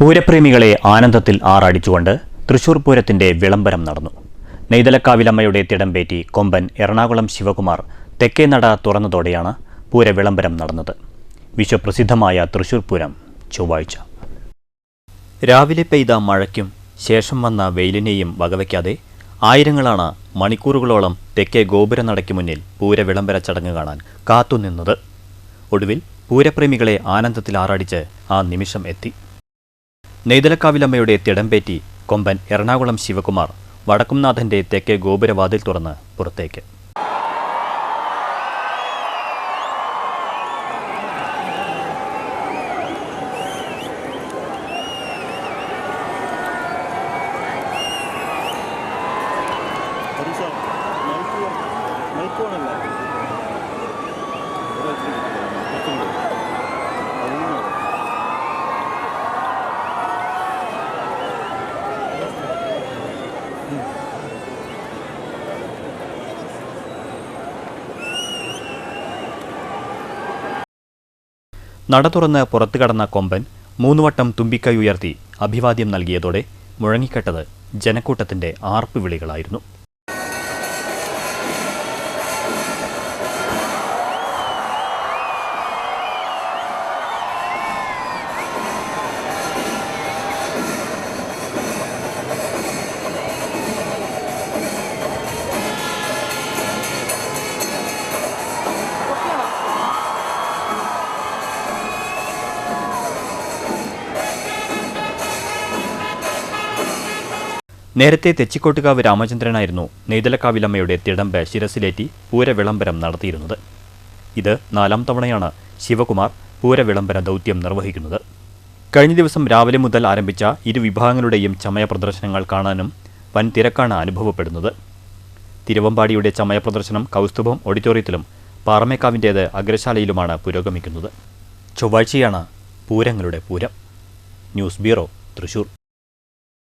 പൂരപ്രേമികളെ ആനന്ദത്തിൽ ആറാടിച്ചുകൊണ്ട് തൃശൂർ പൂരത്തിന്റെ വിളംബരം നടന്നു. നെയ്തലക്കാവിലമ്മയുടെ തിടമ്പേറ്റി കൊമ്പൻ എറണാകുളം ശിവകുമാർ തെക്കേ നട തുറന്നതോടെയാണ് പൂര വിളംബരം നടന്നത്. വിശ്വപ്രസിദ്ധമായ തൃശൂർ പൂരം ചൊവ്വാഴ്ച. രാവിലെ പെയ്ത മഴയ്ക്കും ശേഷം വന്ന വെയിലിനെയും വകവയ്ക്കാതെ ആയിരങ്ങളാണ് മണിക്കൂറുകളോളം തെക്കേ ഗോപുരനടയ്ക്ക് മുന്നിൽ പൂര വിളംബര ചടങ്ങ് കാണാൻ കാത്തുനിന്നത്. ഒടുവിൽ പൂരപ്രേമികളെ ആനന്ദത്തിൽ ആറാടിച്ച് ആ നിമിഷം എത്തി. നെയ്തലക്കാവിലമ്മയുടെ തിടമ്പേറ്റി കൊമ്പൻ എറണാകുളം ശിവകുമാർ വടക്കുംനാഥന്റെ തെക്കേ ഗോപുരവാതിൽ തുറന്ന് പുറത്തേക്ക്. നട തുറന്ന് പുറത്തു കടന്ന കൊമ്പൻ മൂന്നുവട്ടം തുമ്പിക്കൈ ഉയർത്തി അഭിവാദ്യം നൽകിയതോടെ മുഴങ്ങിക്കെട്ടത് ജനക്കൂട്ടത്തിന്റെ ആർപ്പ് നേരത്തെ തെച്ചിക്കോട്ടുകാവ് രാമചന്ദ്രനായിരുന്നു നെയ്തലക്കാവിലമ്മയുടെ തിടമ്പ് ശിരസിലേറ്റി പൂരവിളംബരം നടത്തിയിരുന്നത്. ഇത് നാലാം തവണയാണ് ശിവകുമാർ പൂരവിളംബര ദൗത്യം നിർവഹിക്കുന്നത്. കഴിഞ്ഞ ദിവസം രാവിലെ മുതൽ ആരംഭിച്ച ഇരു വിഭാഗങ്ങളുടെയും ചമയ പ്രദർശനങ്ങൾ കാണാനും വൻ തിരക്കാണ് അനുഭവപ്പെടുന്നത്. തിരുവമ്പാടിയുടെ ചമയ പ്രദർശനം കൗസ്തുഭം ഓഡിറ്റോറിയത്തിലും പാറമേക്കാവിന്റേത് അഗ്രശാലയിലുമാണ് പുരോഗമിക്കുന്നത്. ചൊവ്വാഴ്ചയാണ് പൂരങ്ങളുടെ പൂരം. News bureau Thrissur.